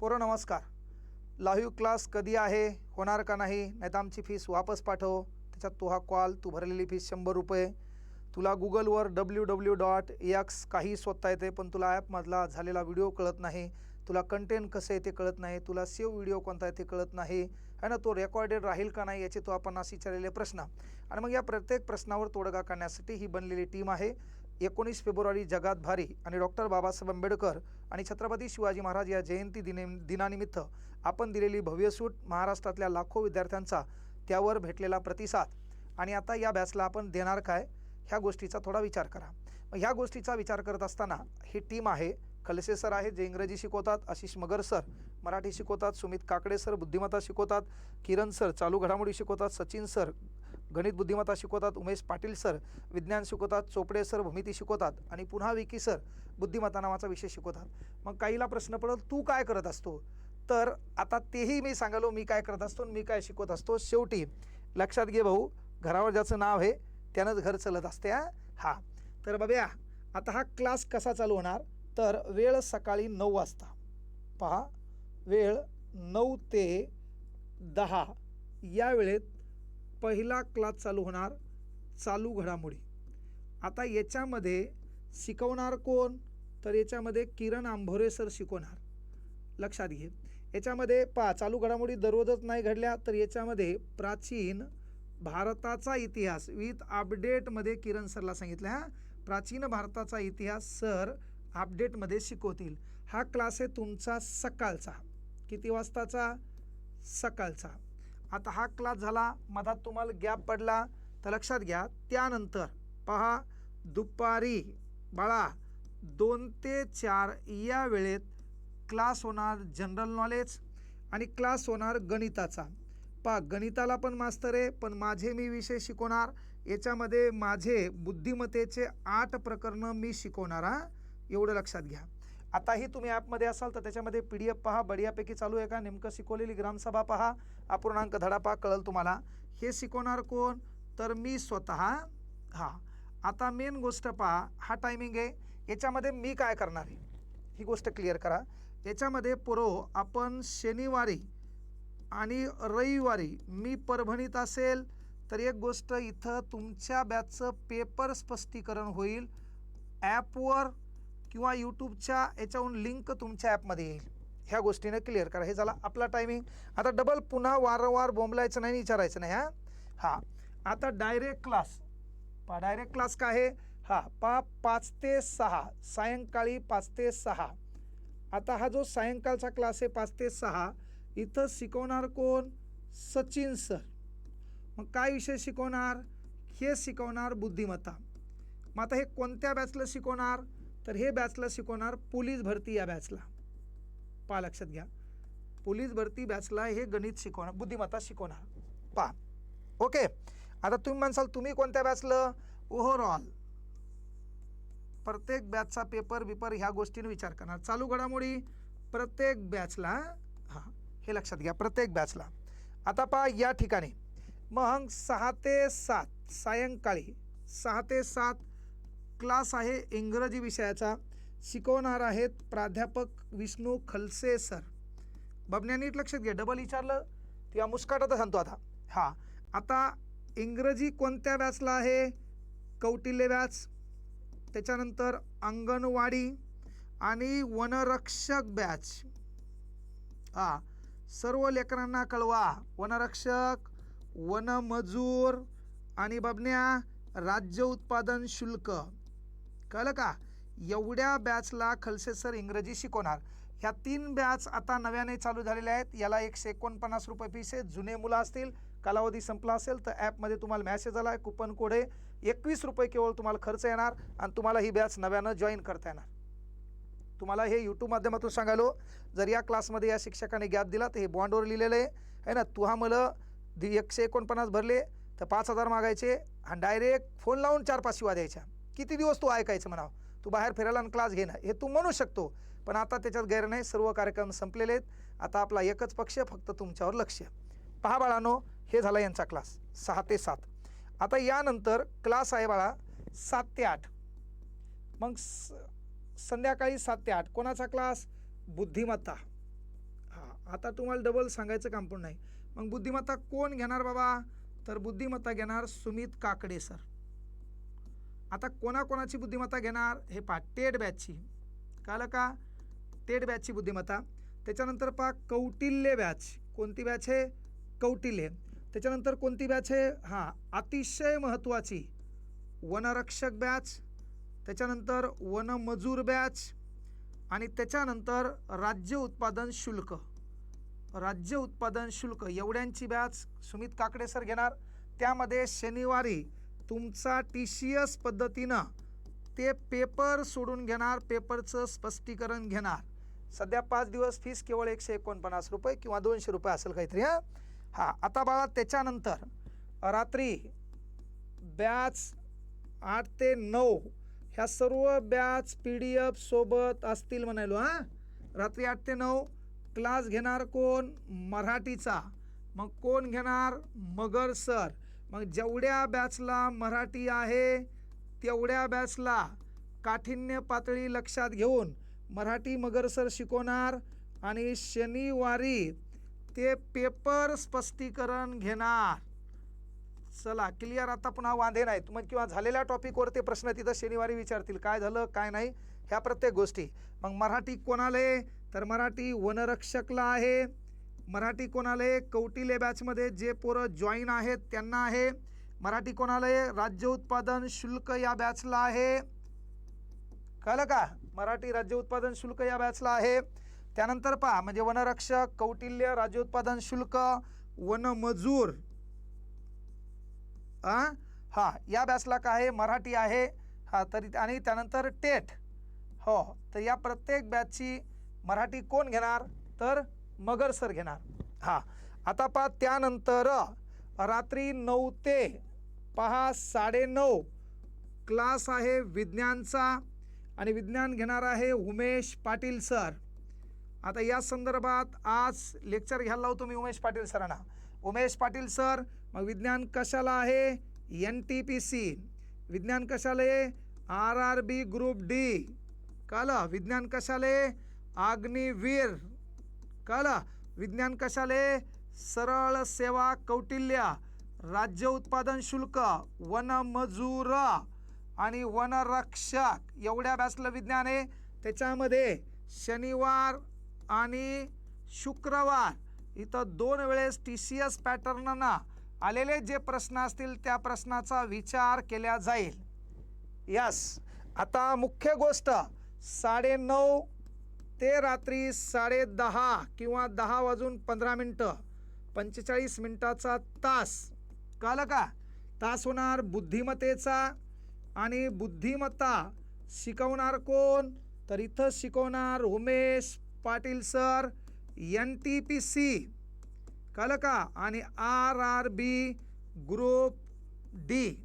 पोरं नमस्कार. Live class कधी आहे? होणार का नाही? नाही तर आमची फीस वापस पाठव. त्याच्यात तू हा कॉल तू भरलेली फीस शंभर रुपये. तुला गुगलवर डब्ल्यू डब्ल्यू डॉट एक्स काही स्वतः येते पण तुला ॲपमधला झालेला व्हिडिओ कळत नाही. तुला कंटेंट कसं आहे ते कळत नाही. तुला सेव व्हिडिओ कोणता येते कळत नाही. आहे ना? तो रेकॉर्डेड राहील का नाही याचे तो आपण असे विचारलेले प्रश्न. आणि मग या प्रत्येक प्रश्नावर तोडगा काढण्यासाठी ही बनलेली टीम आहे. एकोणीस फेब्रुवारी जगात भारी आणि डॉक्टर बाबासाहेब आंबेडकर आणि छत्रपती शिवाजी महाराज या जयंती दिने दिनानिमित्त आपण दिलेली भव्य सूट महाराष्ट्रातल्या लाखो विद्यार्थ्यांचा त्यावर भेटलेला प्रतिसाद. आणि आता या बॅचला आपण देणार काय? ह्या गोष्टीचा थोडा विचार करा. मग ह्या गोष्टीचा विचार करत असताना ही टीम आहे. खलसे सर आहेत जे इंग्रजी शिकवतात आशिष मगर सर मराठी शिकवतात सुमित काकडे सर बुद्धिमत्ता शिकवतात किरण सर चालू घडामोडी शिकवतात सचिन सर गणित बुद्धिमत्ता शिकवतात उमेश पाटील सर विज्ञान शिकवतात चोपडे सर भूमिती शिकवतात आणि पुन्हा विकी सर बुद्धिमत्ता नावाचा विषय शिकवतात. मग काहीला प्रश्न पडत तू काय करत असतो? तर आता तेही मी सांगालो मी काय करत असतो आणि मी काय शिकवत असतो. शेवटी लक्षात घे भाऊ घरावर ज्याचं नाव आहे त्यानंच घर चालत असते हा? हा. तर बघ्या आता हा क्लास कसा चालू होणार? तर वेळ सकाळी नऊ वाजता. पहा वेळ नऊ ते दहा. या वेळेत पहिला क्लास चालू होणार चालू घडामोडी. आता याच्यामध्ये शिकवणार कोण? तर याच्यामध्ये किरण आंभोरे सर शिकवणार. लक्षात घे. याच्यामध्ये पा चालू घडामोडी दररोजच नाही घडल्या तर याच्यामध्ये प्राचीन भारताचा इतिहास विथ अपडेटमध्ये किरण सरला सांगितलं हां? प्राचीन भारताचा इतिहास सर अपडेटमध्ये शिकवतील. हा क्लास आहे तुमचा सकाळचा. किती वाजताचा? सकाळचा. आता हा क्लास झाला मधात तुम्हाला गॅप पडला तर लक्षात घ्या. त्यानंतर पहा दुपारी बाळा दोन ते चार या वेळेत क्लास होणार जनरल नॉलेज आणि क्लास होणार गणिताचा. पा गणिताला पण मास्तर आहे पण माझे मी विषय शिकवणार. याच्यामध्ये माझे बुद्धिमत्तेचे आठ प्रकरणं मी शिकवणार हां. एवढं लक्षात घ्या. आताही तुम्ही ॲपमध्ये असाल तर त्याच्यामध्ये पी डी एफ पहा बढियापैकी चालू आहे का? नेमकं शिकवलेली ग्रामसभा पहा. अपूर्णांक धडा पहा कळल तुम्हाला. हे शिकवणार कोण? तर मी स्वतः. हां. आता मेन गोष्ट पहा. हा टायमिंग आहे. याच्यामध्ये मी काय करणार आहे? ही गोष्ट क्लिअर करा. याच्यामध्ये पुरो आपण शनिवारी आणि रविवारी मी परभणीत असेल तर एक गोष्ट इथं तुमच्या बॅचचं पेपर स्पष्टीकरण होईल. ॲपवर किंवा यूट्यूबच्या याच्याहून लिंक तुमच्या ॲपमध्ये येईल. ह्या गोष्टीनं क्लिअर करा. हे झाला आपला टायमिंग आता डबल पुन्हा वारंवार बोंबलायचं नाही विचारायचं नाही हां? हां. आता डायरेक्ट क्लास पा डायरेक्ट क्लास काय आहे? हा पा पाच ते सहा. सायंकाळी पाच ते सहा. आता हा जो सायंकाळचा क्लास आहे पाच ते सहा इथं शिकवणार कोण? सचिन सर मग काय विषय शिकवणार? हे शिकवणार बुद्धिमत्ता. मग आता हे कोणत्या बॅचला शिकवणार? तर हे बॅचला शिकवणार पोलीस भरती या बॅचला पा लक्षात घ्या. पोलीस भरती बॅचला हे गणित शिकवणार बुद्धिमत्ता शिकवणार. पा. ओके. आता तुम्ही म्हणसाल तुम्ही कोणत्या बॅचलं ओव्हरऑल प्रत्येक बॅचचा पेपर बिपर ह्या गोष्टीने विचार करणार. चालू घडामोडी प्रत्येक बॅचला हां हे लक्षात घ्या प्रत्येक बॅचला आता पहा या ठिकाणी. मग सहा ते सात सायंकाळी सहा ते सात क्लास आहे इंग्रजी विषयाचा. शिकवणार आहेत प्राध्यापक विष्णू खलसे सर. बबन्या नीट लक्षात घ्या. डबल विचारलं किंवा मुस्काटातच सांगतो आता. हां आता इंग्रजी कोणत्या बॅचला आहे? कौटिल्य बॅच. त्याच्यानंतर अंगणवाडी आणि वनरक्षक बॅच. हां सर्व लेकरांना कळवा. वनरक्षक वनमजूर आणि बबन्या राज्य उत्पादन शुल्क. कळलं का? एवढ्या बॅचला खलसे सर इंग्रजी शिकवणार. ह्या तीन बॅच आता नव्याने चालू झालेल्या आहेत. याला एकशे एकोणपन्नास रुपये फीस आहे जुने मुलं असतील कालावधी संपला असेल तर ॲपमध्ये तुम्हाला मॅसेज आला आहे कुपन कोड आहे. एकवीस रुपये केवळ तुम्हाला खर्च येणार आणि तुम्हाला ही बॅच नव्यानं जॉईन करता येणार. तुम्हाला हे यूट्यूब माध्यमातून सांगालो जर या क्लासमध्ये या शिक्षकाने गॅप दिला तर हे बॉन्डवर लिहिलेलं आहे. है ना? तू हा मला एकशे एकोणपन्नास भरले तर पाच हजार मागायचे आणि डायरेक्ट फोन लावून चार पाच शिवा द्यायच्या. किती दिवस तू ऐकायचं म्हणावं? तू बाहेर फिरायला आणि क्लास घेणं हे तू म्हणू शकतो. पण आता त्याच्यात गैर नाही सर्व कार्यक्रम संपलेले आहेत. आता आपला एकच पक्ष फक्त तुमच्यावर लक्ष पहा बाळानो हे झाला यांचा क्लास सहा ते सात. आता यानंतर क्लास आहे बाळा सात ते आठ. मग स संध्याकाळी सात ते आठ. कोणाचा क्लास बुद्धिमत्ता. आता तुम्हाला डबल सांगायचं काम पण नाही. मग बुद्धिमत्ता कोण घेणार बाबा? तर बुद्धिमत्ता घेणार सुमित काकडे सर आता कोणाकोणाची बुद्धिमत्ता घेणार? हे पहा टेड बॅचची. कळलं का? टेड बॅचची बुद्धिमत्ता. त्याच्यानंतर पहा कौटिल्य बॅच. कोणती बॅच आहे? कौटिल्य. त्याच्यानंतर कोणती बॅच आहे? हां अतिशय महत्त्वाची. वनरक्षक बॅच. त्याच्यानंतर वनमजूर बॅच. आणि त्याच्यानंतर राज्य उत्पादन शुल्क. राज्य उत्पादन शुल्क. एवढ्यांची बॅच सुमित काकडे सर घेणार. त्यामध्ये शनिवारी तुमचा टी सी एस पद्धतीनं ते पेपर सोडून घेणार पेपरचं स्पष्टीकरण घेणार. सध्या पाच दिवस फीस केवळ एकशे एकोणपन्नास रुपये किंवा दोनशे रुपये असेल काहीतरी हां? हां आता बाळा त्याच्यानंतर रात्री बॅच आठ ते नऊ ह्या सर्व बॅच पी डी एफ सोबत असतील म्हणालो हां? रात्री आठ ते नऊ क्लास घेणार कोण? मराठीचा. मग कोण घेणार? मगर सर. मग जेवढ्या बॅचला मराठी आहे तेवढ्या बॅचला काठिण्य पातळी लक्षात घेऊन मराठी मगरसर शिकवणार आणि शनिवारी ते पेपर स्पष्टीकरण घेणार. चला क्लिअर आता पुन्हा वांधे नाहीत. मग किंवा झालेल्या टॉपिकवर ते प्रश्न तिथं शनिवारी विचारतील. काय झालं काय नाही ह्या प्रत्येक गोष्टी. मग मराठी कोणाला? आहे तर मराठी वनरक्षकला आहे. मराठी कोणाला आहे कौटिल्य बॅचमध्ये जे पोरं जॉईन आहेत त्यांना आहे. मराठी कोणाला आहे राज्य उत्पादन शुल्क या बॅचला आहे. कळलं का? मराठी राज्य उत्पादन शुल्क या बॅचला आहे. त्यानंतर पहा म्हणजे वनरक्षक कौटिल्य राज्य उत्पादन शुल्क वनमजूर. हा हां या बॅचला काय आहे? मराठी आहे. हां तरी आणि त्यानंतर टेट. हो तर या प्रत्येक बॅचची मराठी कोण घेणार? तर मगर सर घेणार. हां. आता पहा त्यानंतर रात्री नऊ ते पहा साडेनऊ क्लास आहे विज्ञानचा आणि विज्ञान घेणार आहे उमेश पाटील सर. आता या संदर्भात आज लेक्चर घ्यायला लावतो मी उमेश पाटील सरांना. उमेश पाटील सर मग विज्ञान कशाला आहे? एन टी पी सी विज्ञान कशाला आहे? R R B group D कळलं? विज्ञान कशाला आहे? अग्निवीर कळलं? विज्ञान कशाले? सरळ सेवा कौटिल्य राज्य उत्पादन शुल्क वनमजूर आणि वनरक्षक एवढ्या बॅचलं विज्ञान आहे. त्याच्यामध्ये शनिवार आणि शुक्रवार इथं दोन वेळेस टी सी एस पॅटर्नना आलेले जे प्रश्न असतील त्या प्रश्नाचा विचार केला जाईल. यस आता मुख्य गोष्ट साडेनऊ ते रात्री साडे दहा किंवा दहा वाजून पंधरा मिनटं पंचेचाळीस मिनटाचा तास. कळलं का? तास होणार बुद्धिमत्तेचा आणि बुद्धिमत्ता शिकवणार कोण? तर इथं शिकवणार Umesh Patil sir N T P C. कळलं का? आणि R R B group D.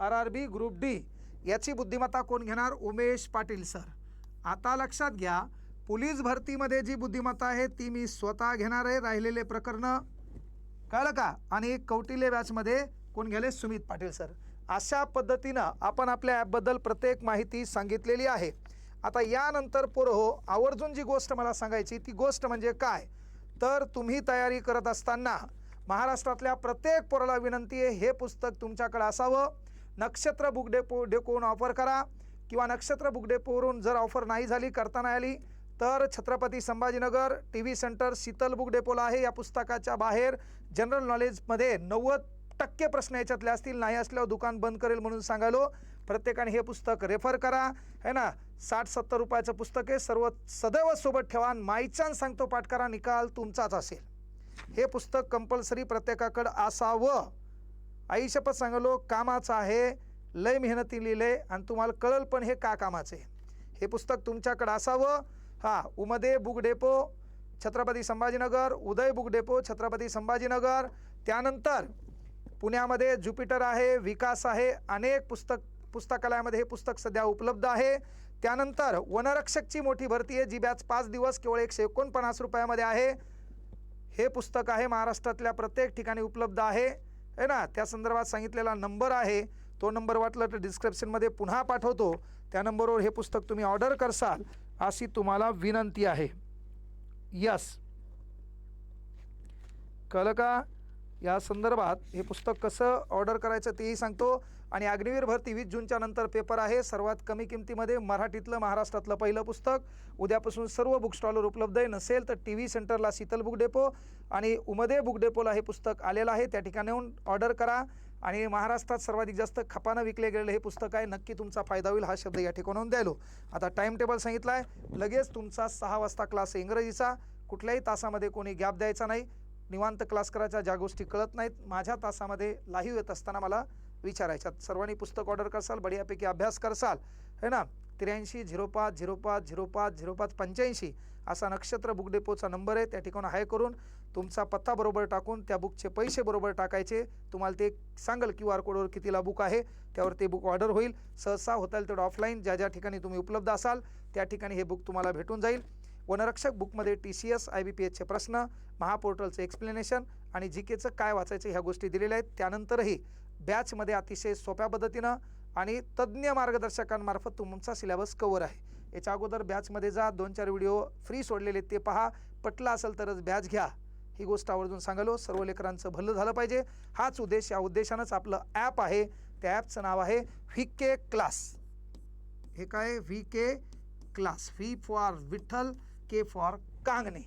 R R B group D. याची बुद्धिमत्ता कोण घेणार? उमेश पाटील सर. आता लक्षात घ्या पोलीस भरतीमध्ये जी बुद्धिमत्ता आहे ती मी स्वतः घेणार आहे. राहिलेले प्रकरणं कळलं का? आणि कौटिल्य बॅचमध्ये कोण गेले? सुमित पाटील सर. अशा पद्धतीनं आपण आपल्या ॲपबद्दल प्रत्येक माहिती सांगितलेली आहे. आता यानंतर पोरं हो आवर्जून जी गोष्ट मला सांगायची ती गोष्ट म्हणजे काय? तर तुम्ही तयारी करत असताना महाराष्ट्रातल्या प्रत्येक पोराला विनंती आहे हे पुस्तक तुमच्याकडे असावं. नक्षत्र बुक डेपो डेकोन ऑफर करा. किंवा नक्षत्र बुक डेपोवरून जर ऑफर नाही झाली करता नाही आली तर Chhatrapati Sambhajinagar T V centre Sheetal book डेपोला आहे. या पुस्तकाच्या बाहेर जनरल नॉलेजमध्ये नव्वद टक्के प्रश्न याच्यातले असतील नाही असल्यावर दुकान बंद करेल म्हणून सांगालो प्रत्येकाने हे पुस्तक रेफर करा. है ना? साठ सत्तर रुपयाचं पुस्तक आहे. सर्व सदैव सोबत ठेवा मायचान सांगतो पाठ करा. निकाल तुमचाच असेल. हे पुस्तक कंपल्सरी प्रत्येकाकडं असावं. आईशपथ सांगलो कामाचं आहे. लय मेहनती आहे आणि तुम्हाला कळल पण हे का कामाचे हे पुस्तक तुमच्याकडं असावं. हां Umade book depot Chhatrapati Sambhajinagar Uday book depot Chhatrapati Sambhajinagar. त्यानंतर पुण्यामध्ये ज्युपिटर आहे विकास आहे अनेक पुस्तक पुस्तकालयामध्ये हे पुस्तक सध्या उपलब्ध आहे. त्यानंतर वनरक्षकची मोठी भरती आहे जी बॅच पाच दिवस केवळ एकशे एकोणपन्नास रुपयामध्ये आहे. हे पुस्तक आहे महाराष्ट्रातल्या प्रत्येक ठिकाणी उपलब्ध आहे. है ना? त्या संदर्भात सांगितलेला नंबर आहे. तो नंबर वाटलं तर डिस्क्रिप्शनमध्ये पुन्हा पाठवतो. त्या नंबरवर हे पुस्तक तुम्ही ऑर्डर करसाल अशी तुम्हाला विनंती आहे. यस कळलं का? या संदर्भात हे पुस्तक कसं ऑर्डर करायचं तेही सांगतो. आणि अग्निवीर भरती वीस जूनच्या नंतर पेपर आहे. सर्वात कमी किमतीमध्ये मराठीतलं महाराष्ट्रातलं पहिलं पुस्तक. उद्यापासून सर्व बुक स्टॉलवर उपलब्ध आहे. नसेल तर टी व्ही सेंटरला शीतल बुक डेपो आणि उमदे बुक डेपोला हे पुस्तक आलेलं आहे. त्या ठिकाणीहून ऑर्डर करा. आणि महाराष्ट्रात सर्वाधिक जास्त खपानं विकले गेलेलं हे पुस्तक आहे. नक्की तुमचा फायदा होईल हा शब्द या ठिकाणाहून द्यायलो. आता टाईम टेबल सांगितला आहे लगेच तुमचा सहा वाजता क्लास आहे इंग्रजीचा. कुठल्याही तासामध्ये कोणी गॅप द्यायचा नाही. निवांत क्लास करायच्या ज्या गोष्टी कळत नाहीत. माझ्या तासामध्ये लाईव्ह येत असताना मला विचारायच्यात. सर्वांनी पुस्तक ऑर्डर करसाल बढियापैकी अभ्यास करसाल. है ना? त्र्याऐंशी झिरो पाच झिरो पाच झिरो पाच झिरो पाच पंच्याऐंशी असा नक्षत्र बुक डेपोचा नंबर आहे. त्या ठिकाणी हाय करून तुमचा पत्ता बरोबर टाकून त्या बुकचे पैसे बरोबर टाकायचे. तुम्हाला ते सांगेल क्यू आर कोडवर कितीला बुक आहे. त्यावर ते बुक ऑर्डर होईल. सहसा होता येईल तेवढं ऑफलाईन ज्या ज्या ठिकाणी तुम्ही उपलब्ध असाल त्या ठिकाणी हे बुक तुम्हाला भेटून जाईल. वनरक्षक बुकमध्ये T C S I B P एचचे प्रश्न महापोर्टलचं एक्सप्लेनेशन आणि जी केचं काय वाचायचं ह्या गोष्टी दिलेल्या आहेत. त्यानंतरही बॅचमध्ये अतिशय सोप्या पद्धतीनं आणि तज्ज्ञ मार्गदर्शकांमार्फत तुमचा सिलेबस कवर आहे. याच्या अगोदर बॅचमध्ये जा दोन चार व्हिडिओ फ्री सोडलेले ते पहा. पटला असेल तरच बॅच घ्या. ही गोष्ट आवर्जून सांगालो सर्व लेकरांचं भलं झालं पाहिजे. हाच उद्देश या उद्देशानंच आपलं ॲप आहे. त्या ॲपचं नाव आहे व्ही के क्लास. हे काय? V K class. V for Vitthal K for Kangane.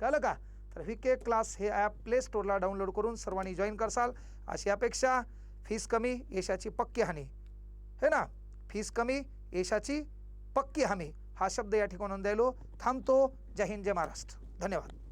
कळलं का? तर व्ही के क्लास हे ॲप प्ले स्टोरला डाउनलोड करून सर्वांनी जॉईन करसाल. अशी अपेक्षा. फीस कमी यशाची पक्की हानी है ना? फीस कमी यशाची पक्की हमी. हा शब्द या ठिकाणून द्यायलो. थांबतो. जय हिंद जय महाराष्ट्र. धन्यवाद.